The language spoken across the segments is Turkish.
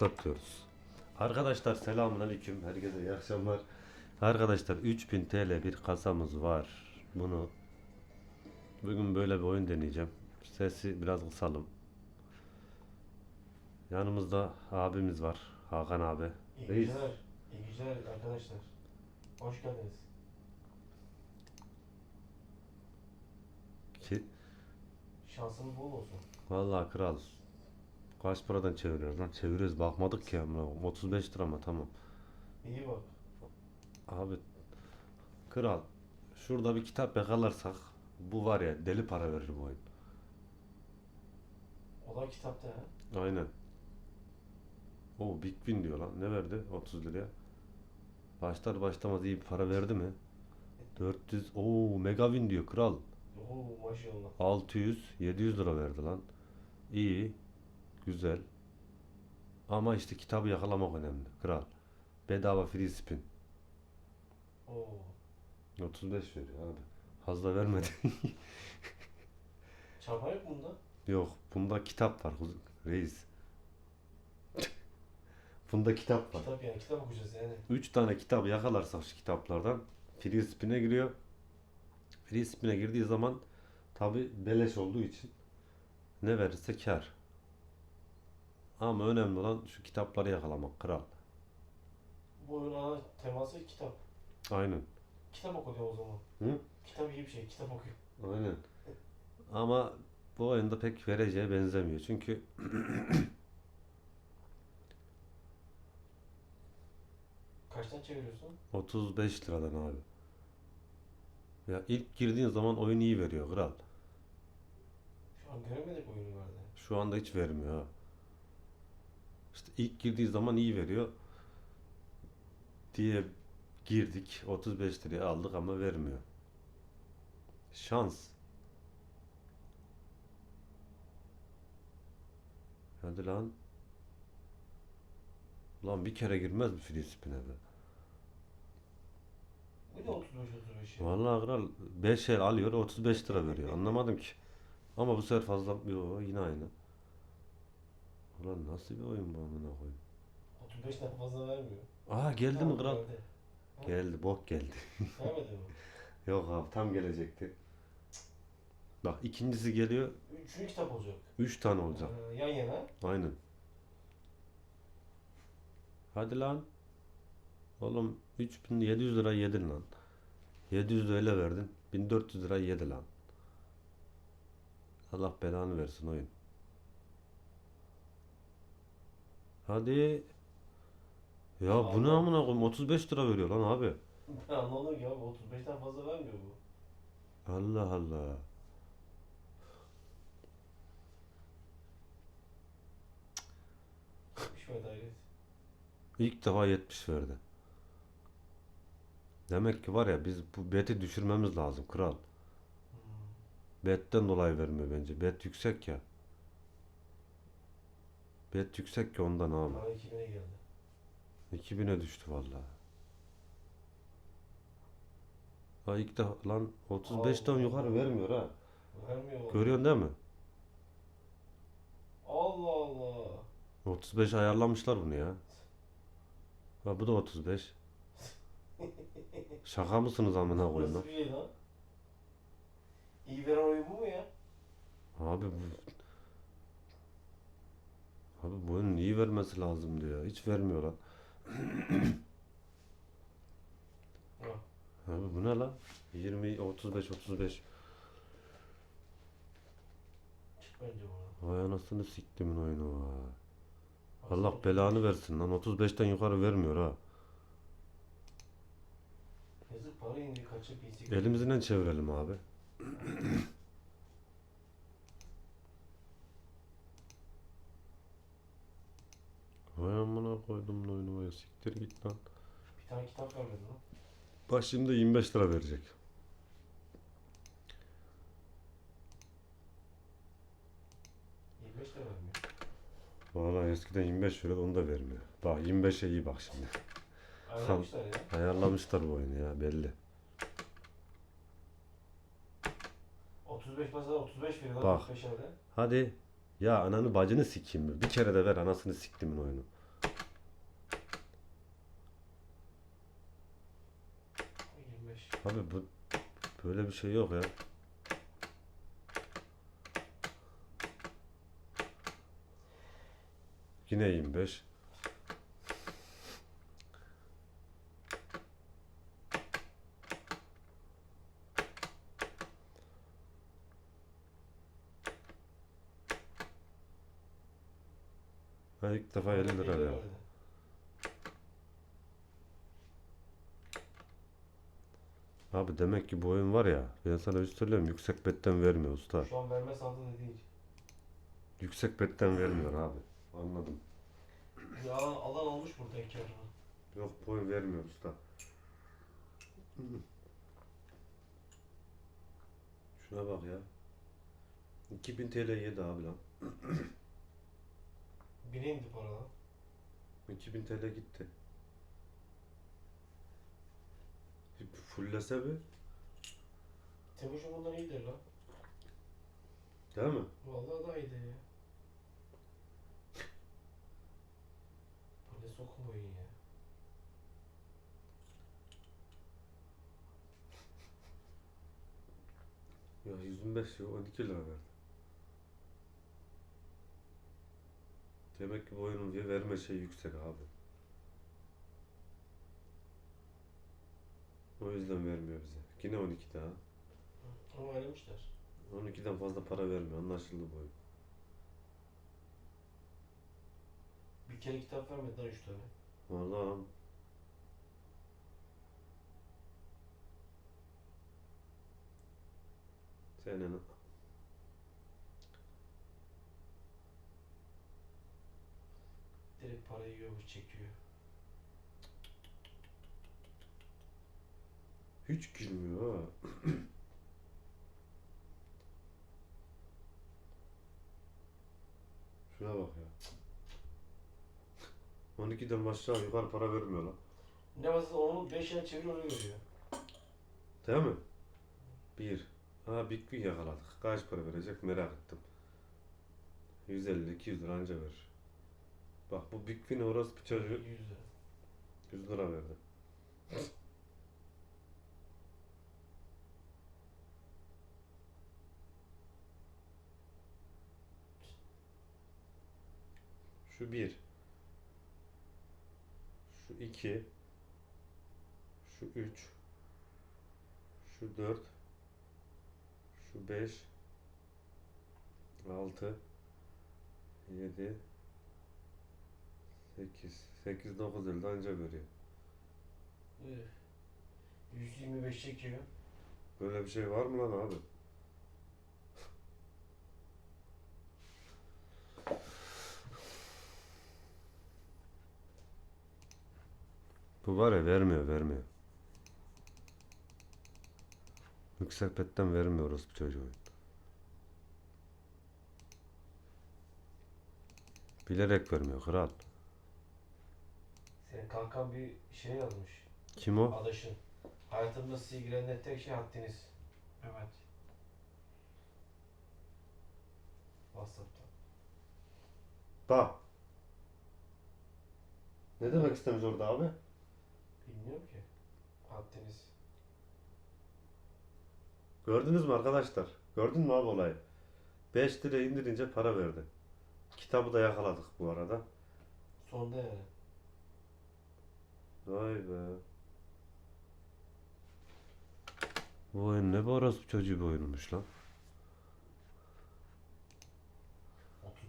satıyoruz. Arkadaşlar selamun aleyküm. Herkese iyi akşamlar. Arkadaşlar 3000 TL bir kasamız var. Bunu bugün böyle bir oyun deneyeceğim. Sesi biraz kısalım. Yanımızda abimiz var. Hakan abi. İyi Reis. geceler. İyi geceler arkadaşlar. Hoş geldiniz. Ki, Şansınız bol olsun. vallahi kral. Kaç paradan çeviriyoruz lan? Çeviriyoruz. Bakmadık ki amına koyayım. 35 lira mı? Tamam. İyi bak. Abi kral şurada bir kitap yakalarsak bu var ya deli para verir bu oyun. O da kitapta ha. Aynen. O Big Win diyor lan. Ne verdi? 30 liraya. Başlar başlamaz iyi bir para verdi mi? 400. Oo Mega Win diyor kral. Oo maşallah. 600 700 lira verdi lan. İyi. Güzel. Ama işte kitabı yakalamak önemli. Kral. Bedava free spin. Oo. 35 veriyor abi. Fazla vermedi. Çarpar yok bunda. Yok, bunda kitap var kuz- reis. bunda kitap var. Kitap yani kitap okuyacağız yani. 3 tane kitap yakalarsak şu kitaplardan free spin'e giriyor. Free spin'e girdiği zaman tabi beleş olduğu için ne verirse kar. Ama önemli olan şu kitapları yakalamak kral. Bu oyun ana teması kitap. Aynen. Kitap okuyor o zaman. Hı? Kitap iyi bir şey. Kitap okuyor. Aynen. Ama bu oyunda pek vereceğe benzemiyor. Çünkü Kaçtan çeviriyorsun? 35 liradan abi. Ya ilk girdiğin zaman oyun iyi veriyor kral. Şu an göremedik oyunu nerede. Şu anda hiç vermiyor ha. İşte ilk girdiği zaman iyi veriyor. Diye girdik. 35 liraya aldık ama vermiyor. Şans. Hadi lan. Lan bir kere girmez mi free spin'e be? Bu ne 35 35 ya? Vallahi kral 5 el alıyor 35 lira veriyor. Anlamadım ki. Ama bu sefer fazla yok yine aynı. Ulan nasıl bir oyun bu amına koyayım. 35'ten fazla vermiyor. Aa geldi mi kral? geldi. Geldi bok geldi. Vermedi mi? Yok abi tam gelecekti. Bak ikincisi geliyor. Üçüncü kitap olacak. 3 tane olacak. Ee, yan yana. Aynen. Hadi lan. Oğlum 3700 lira yedin lan. 700 de öyle verdin. 1400 lira yedi lan. Allah belanı versin oyun. Hadi. Ya bu ne amına koyayım 35 lira veriyor lan abi. Ben anlamadım ki abi 35'ten fazla vermiyor bu. Allah Allah. Mı hayret? İlk defa 70 verdi. Demek ki var ya biz bu beti düşürmemiz lazım kral. Hmm. Betten dolayı vermiyor bence. Bet yüksek ya. Bet yüksek ki ondan abi. Bana 2000'e geldi. 2000'e düştü vallahi. Ha ilk defa lan 35'ten Allah yukarı vermiyor ha. Vermiyor. Görüyorsun değil mi? Allah Allah. 35 ayarlamışlar bunu ya. Ha bu da 35. Şaka mısınız amına koyayım lan? Nasıl bir şey lan? İyi veren oyun bu mu ya? Abi bu Abi bu oyunun iyi vermesi lazımdı ya. Hiç vermiyor lan. Ha. Abi bu ne lan? 20 35 35. Çık bence bana. Vay anasını siktimin oyunu vay. Allah belanı versin lan 35'ten yukarı vermiyor ha. Yazık para indi kaçıp. Elimizden çevirelim abi. Vay amına koydum oyunu vay siktir git lan. Bir tane kitap vermedi lan. Bak şimdi 25 lira verecek. Vallahi eskiden 25 veriyordu onu da vermiyor. Bak 25'e iyi bak şimdi. Ayarlamışlar ya. Ayarlamışlar bu oyunu ya belli. 35 mesela 35 veriyor lan Bak. 45'lerde. Hadi ya ananı bacını sikeyim mi? Bir kere de ver anasını siktimin oyunu. Abi bu böyle bir şey yok ya. Yine 25. ilk defa 50 lira verdi. Abi demek ki bu oyun var ya ben sana bir şey söyleyeyim yüksek betten vermiyor usta. Şu an verme sandı da değil. Yüksek betten vermiyor abi. Anladım. Bir alan, alan olmuş burada iki araba. Yok bu oyun vermiyor usta. Şuna bak ya. 2000 TL yedi abi lan. Bine indi para lan. 2000 TL gitti. Bir Fullese bir. Temucu bundan iyidir lan. Değil mi? Vallahi daha iyidir ya. Bu ne sokum oyun ya. Ya 125 ya 12 lira verdi. Demek ki bu oyunun bir verme şeyi yüksek abi. O yüzden vermiyor bize. Yine 12 daha. Ama oynamışlar. 12'den fazla para vermiyor. Anlaşıldı bu oyun. Bir kere kitap vermedi lan üç tane. Vallahi senin Direkt parayı yiyor, çekiyor. hiç gülmüyor ha. Şuna bak ya. 12'den aşağı yukarı para vermiyor lan. Ne varsa onu 5 yer çevir onu görüyor. Değil mi? Bir. Ha Big Win yakaladık. Kaç para verecek merak ettim. 150-200 lira anca verir. Bak bu Big orası bir çocuğu 100 lira. 100 lira verdi. Şu bir. Şu iki. Şu üç. Şu dört. Şu beş. Altı. Yedi. Sekiz. Sekiz dokuz elde anca veriyor. Üf. 125 çekiyor. Böyle bir şey var mı lan abi? Bu var ya vermiyor vermiyor. Yüksek petten vermiyoruz bu çocuğu. Bilerek vermiyor kral. Senin kankan bir şey yazmış. Kim o? Adaşın. Hayatımda sizi ilgilendiren tek şey haddiniz. Evet. Whatsapp'ta. Bak. Ne demek istemiş orada abi? Bilmiyorum ki. Haddiniz. Gördünüz mü arkadaşlar? Gördün mü abi olayı? 5 lira indirince para verdi. Kitabı da yakaladık bu arada. Sonda yani. Vay be. Bu oyun ne orospu çocuğu bir oyunmuş lan.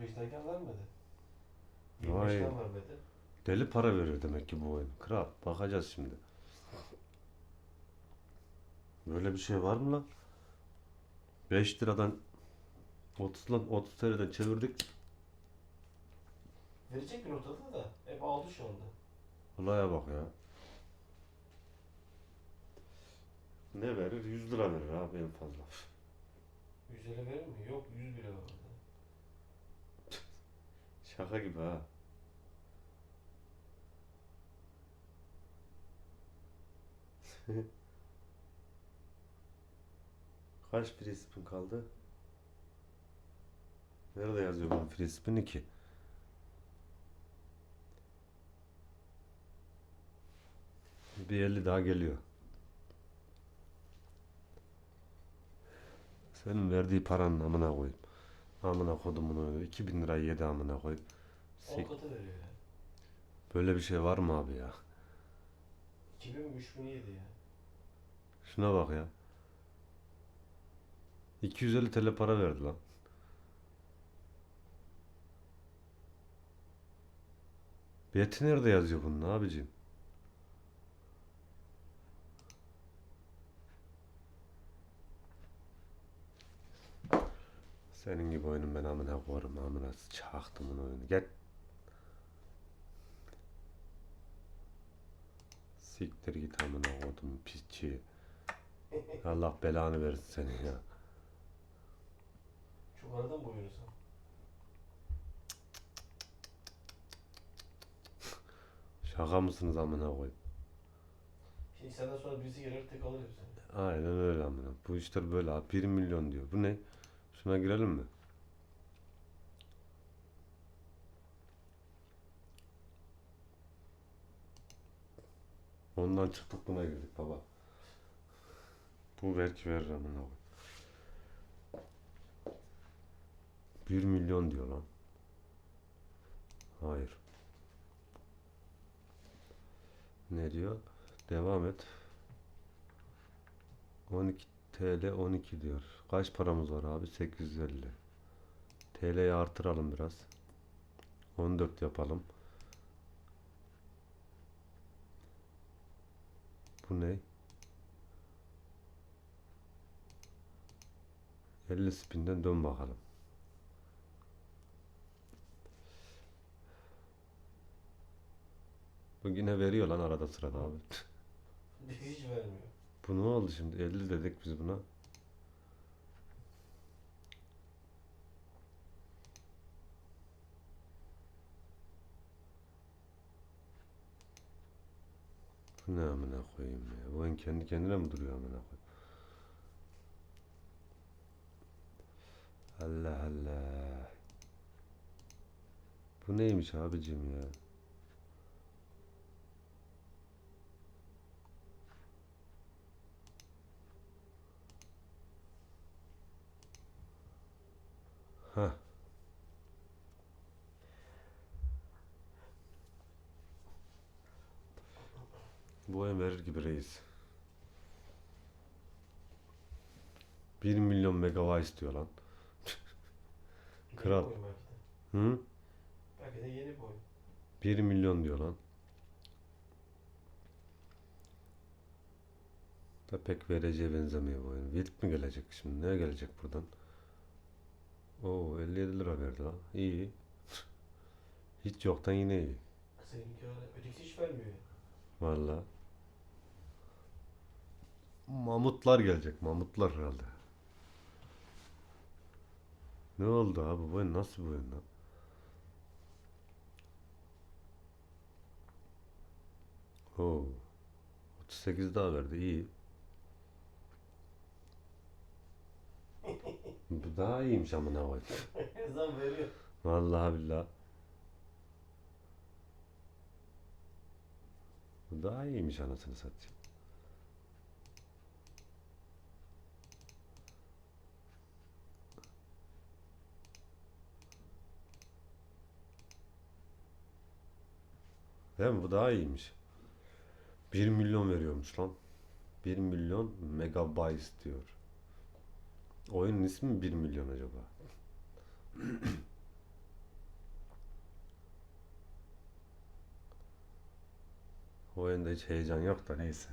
35'teyken vermedi. Vay. 25'ten vermedi. Deli para verir demek ki bu oyun. Kral bakacağız şimdi. Böyle bir şey var mı lan? 5 liradan 30 lan 30 TL'den çevirdik. Verecek bir ortada da. Hep aldı şu anda. Olaya bak ya. Ne verir? 100 lira verir abi en fazla. 100 lira verir mi? Yok 100 bile verdi. Şaka gibi ha. Kaç free spin kaldı? Nerede yazıyor bunun free spin'i ki? Bir 50 daha geliyor. Senin verdiği paranın amına koyayım. Amına kodumun oyunu. 2000 lirayı yedi amına koyayım. 10 Sek- katı veriyor ya. Böyle bir şey var mı abi ya? 2000 mi 3000 yedi ya. Şuna bak ya. 250 TL para verdi lan. Beti nerede yazıyor bunun abicim? Senin gibi oyunun ben amına koyarım amına çaktım bunu oyunu. Gel. Siktir git amına koydum pisçi. Allah belanı versin seni ya. Çok aradan mı oynuyorsun? Şaka mısınız amına koyayım? Şimdi senden sonra birisi gelir tek alır hepsini. Aynen öyle amına. Bu işler böyle abi. 1 milyon diyor. Bu ne? Şuna girelim mi? Ondan çıktık buna girdik baba. Bu belki verir amına. 1 milyon diyor lan. Hayır. Ne diyor? Devam et. 12 TL 12 diyor. Kaç paramız var abi? 850. TL'yi artıralım biraz. 14 yapalım. Bu ne? 50 spinden dön bakalım. Bu yine veriyor lan arada sırada abi. Hiç vermiyor. Bu ne oldu şimdi? 50 dedik biz buna. Bu ne amına koyayım ya? Bu oyun kendi kendine mi duruyor amına koyayım? Allah Allah. Bu neymiş abicim ya? Heh. Bu oyun verir gibi reis. 1 milyon megabayt istiyor lan. Kral. Hı? Belki de yeni oyun. 1 milyon diyor lan. Da pek vereceğe benzemiyor bu oyun. Wild mi gelecek şimdi? Ne gelecek buradan? Oo 57 lira verdi lan. İyi. Hiç yoktan yine iyi. Seninki öyle. Ötekisi hiç vermiyor. Valla. Mamutlar gelecek. Mamutlar herhalde. Ne oldu abi? Bu oyun nasıl oyun lan? Oo. 38 daha verdi. iyi. Bu daha iyiymiş amına koyayım. Zaman veriyor. Vallahi billahi. Bu daha iyiymiş anasını satayım. Değil mi? Bu daha iyiymiş. 1 milyon veriyormuş lan. 1 milyon megabyte diyor. Oyunun ismi 1 milyon acaba? Oyunda hiç heyecan yok da neyse.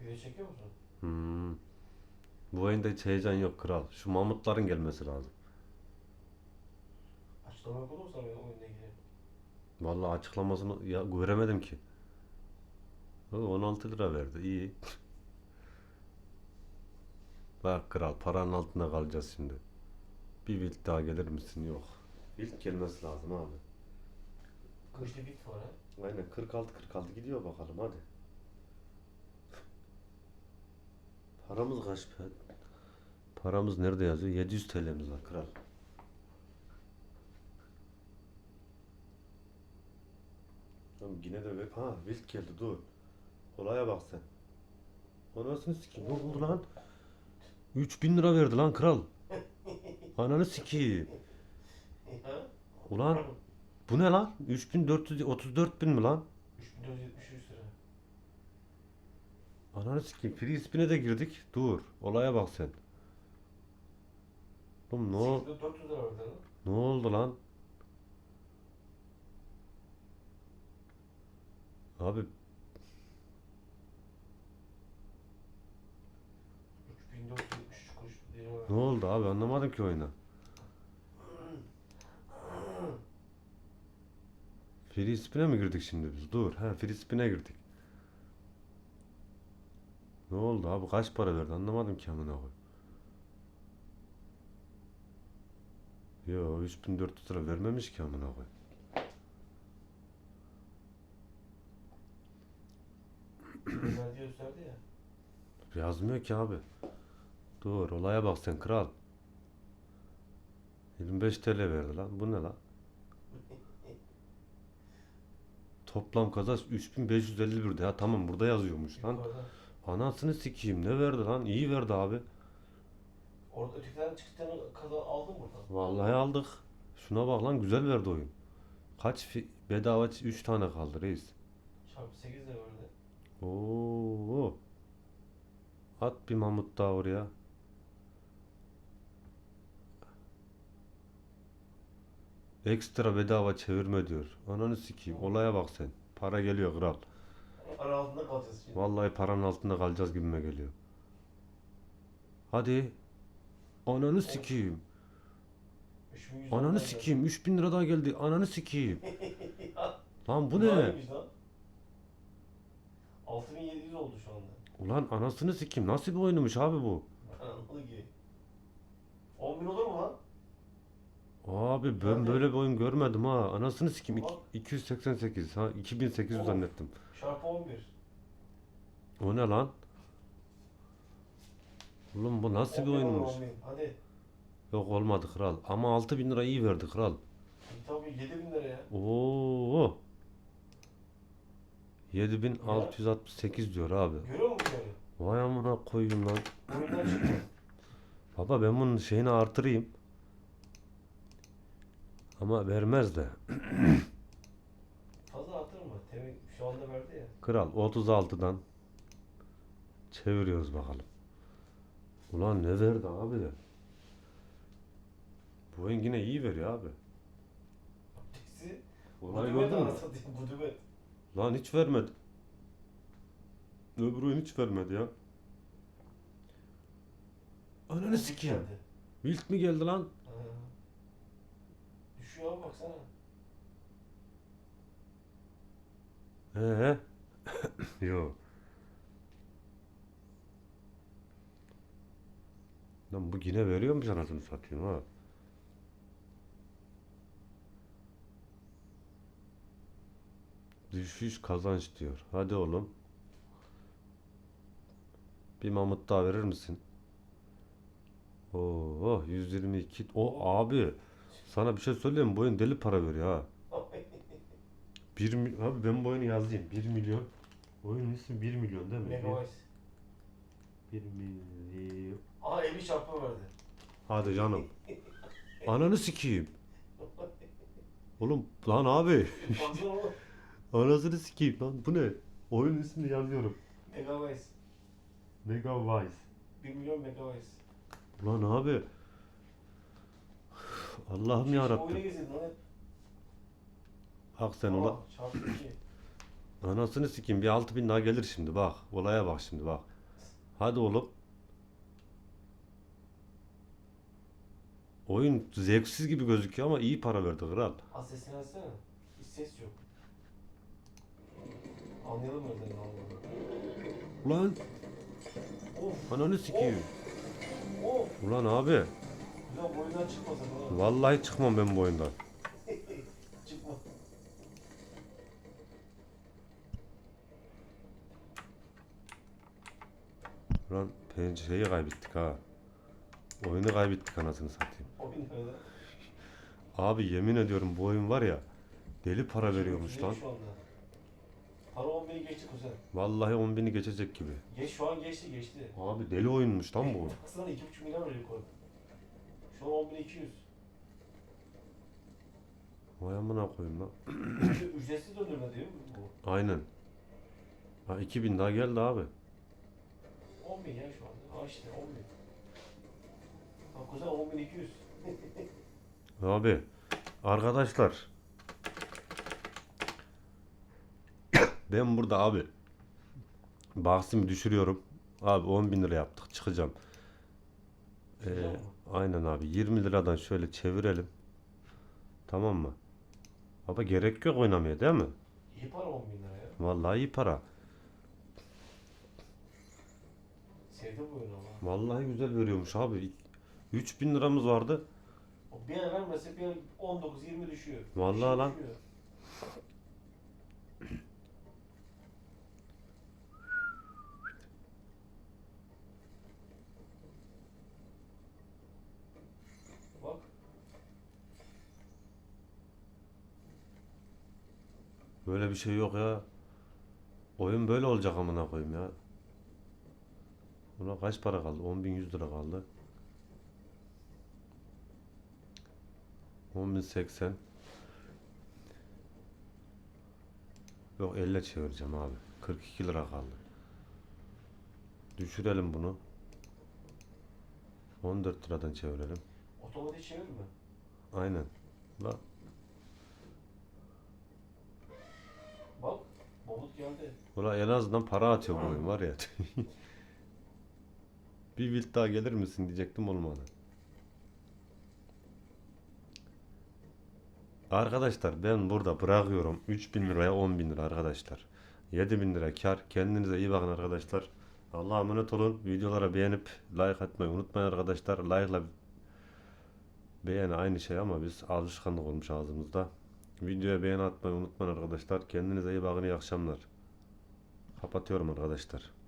Video çekiyor musun? Hmm. Bu oyunda hiç heyecan yok kral. Şu mamutların gelmesi lazım. Açıklama olur mu sana oyunla ilgili? Vallahi açıklamasını ya göremedim ki. O 16 lira verdi. iyi. Bak kral paranın altında kalacağız şimdi. Bir wild daha gelir misin? Yok. Wild gelmesi lazım abi. Kışlı bit var ha. Aynen 46 46 gidiyor bakalım hadi. Paramız kaç be? Paramız nerede yazıyor? 700 TL'miz var kral. Tamam yine de ver. Ha wild geldi dur. Olaya bak sen. Anasını sikeyim ne oldu lan? 3000 lira verdi lan kral. Ananı sikeyim. Ulan bu ne lan? 3434 bin mi lan? 3473 lira. Ananı sikeyim. Free spin'e de girdik. Dur. Olaya bak sen. Oğlum ne, ol- 400 lira verdi lan. ne oldu lan? Abi 3473 kuruş diyelim ne oldu abi anlamadım ki oyunu. Free spin'e mi girdik şimdi biz? Dur. Ha free spin'e girdik. Ne oldu abi? Kaç para verdi? Anlamadım ki amına koy. Yo 3400 lira vermemiş ki amına koy. Yazmıyor ki abi. Dur olaya bak sen kral. 25 TL verdi lan. Bu ne lan? Toplam kazanç 3551 de. Ya tamam burada yazıyormuş lan. Yukarıda. Anasını sikeyim ne verdi lan? İyi verdi abi. Orada ötekilerin çıktığını kadar aldın buradan. Vallahi aldık. Şuna bak lan güzel verdi oyun. Kaç fi- bedava 3 tane kaldı reis. Çarpı 8 de verdi. Oo. At bir mamut daha oraya. Ekstra bedava çevirme diyor. Ananı sikeyim. Olaya bak sen. Para geliyor kral. Ara altında kalacağız şimdi. Vallahi paranın altında kalacağız gibime geliyor. Hadi. Ananı sikeyim. 3100 Ananı sikeyim. 3000 lira daha geldi. Ananı sikeyim. Lan bu ne? iyiymiş lan. 6700 oldu şu anda. Ulan anasını sikeyim. Nasıl bir oyunmuş abi bu? Ki. 10 bin olur mu lan? Abi ben Hadi. böyle bir oyun görmedim ha. Anasını sikeyim. Bak. İki- 288 ha 2800 Oğlum. zannettim. Çarpı 11. O ne lan? Oğlum bu nasıl 10 bir oyunmuş? 10 bin. Hadi. Yok olmadı kral. Ama 6000 lira iyi verdi kral. İyi tabii 7000 lira ya. Oo. 7668 diyor abi. Görüyor musun böyle? Vay amına koyayım lan. Oyundan çıktı. Baba ben bunun şeyini artırayım. Ama vermez de. Fazla artırma. Temin şu anda verdi ya. Kral 36'dan çeviriyoruz bakalım. Ulan ne verdi abi de. Bu oyun yine iyi veriyor abi. Abdesti. Olay gördün mü? Gudümet. Lan hiç vermedi. Öbür oyun hiç vermedi ya. Ananı sikeyim. Wilt mi geldi lan? Abi baksana. Ee? Yo. Lan bu yine veriyormuş anasını satayım ha. Düşüş kazanç diyor. Hadi oğlum. Bir mamut daha verir misin? Oo 122. O abi sana bir şey söyleyeyim mi? Bu oyun deli para veriyor ha. 1 milyon. Abi ben bu oyunu yazayım. 1 milyon. Oyunun ismi 1 milyon değil mi? Megabyte. 1 milyon. Aha 50 çarpı verdi. Hadi canım. Ananı sikeyim. Oğlum lan abi. Anasını sikeyim lan. Bu ne? Oyun ismini yazıyorum. Megabyte. Megabyte. 1 milyon megabyte. Ulan abi. Allah'ım ya Rabbim. Bak sen ola. Çarpı 2. Anasını sikeyim. Bir 6000 daha gelir şimdi bak. Olaya bak şimdi bak. Hadi oğlum. Oyun zevksiz gibi gözüküyor ama iyi para verdi kral. Az sesini açsana. Hiç ses yok. Anlayalım öyle ne olduğunu. Ulan Of. ananı sikeyim. Of. Ulan abi. Bu oyundan çıkmasın. Vallahi çıkmam ben bu oyundan. Çıkma. Ulan pencereyi kaybettik ha. Oyunu kaybettik anasını satayım. Oyun. Abi yemin ediyorum bu oyun var ya deli para veriyormuş lan. Şu anda. Para 11'i geçti kuzen. Vallahi 10.000'i geçecek gibi. Geç şu an geçti geçti. Abi deli oyunmuş lan bu. Baksana 2,5 milyon öyle koy. An 10.200. Vay amına koyayım lan. Ücre- Ücretsiz döndürme diyor bu. Aynen. Ha 2000 daha geldi abi. 10 bin ya şu anda. Ha işte 10 bin. Bak kuzen 10.200. Abi arkadaşlar ben burada abi bahsimi düşürüyorum. Abi 10 bin lira yaptık çıkacağım. Ee, mı? Aynen abi 20 liradan şöyle çevirelim. Tamam mı? Baba gerek yok oynamaya değil mi? İyi para 10 bin lira ya. Vallahi iyi para. Sevdim bu oyunu ama. Vallahi güzel veriyormuş abi. 3000 liramız vardı. O bir ay vermese bir ay 19-20 düşüyor. Vallahi şey lan. düşüyor. Bak. Böyle bir şey yok ya. Oyun böyle olacak amına koyayım ya. Buna kaç para kaldı? 10.100 lira kaldı. 10.080 Yok 50 çevireceğim abi. 42 lira kaldı. Düşürelim bunu. 14 liradan çevirelim. Otomatik çevirme. Aynen. La Bak. Geldi. Ulan en azından para atıyor bu oyun var ya. Bir build daha gelir misin diyecektim olmadı. Arkadaşlar ben burada bırakıyorum 3000 liraya 10.000 lira arkadaşlar. 7000 lira kar. Kendinize iyi bakın arkadaşlar. Allah'a emanet olun. Videolara beğenip like atmayı unutmayın arkadaşlar. Like'la beğeni aynı şey ama biz alışkanlık olmuş ağzımızda. Videoya beğeni atmayı unutmayın arkadaşlar. Kendinize iyi bakın iyi akşamlar. Kapatıyorum arkadaşlar.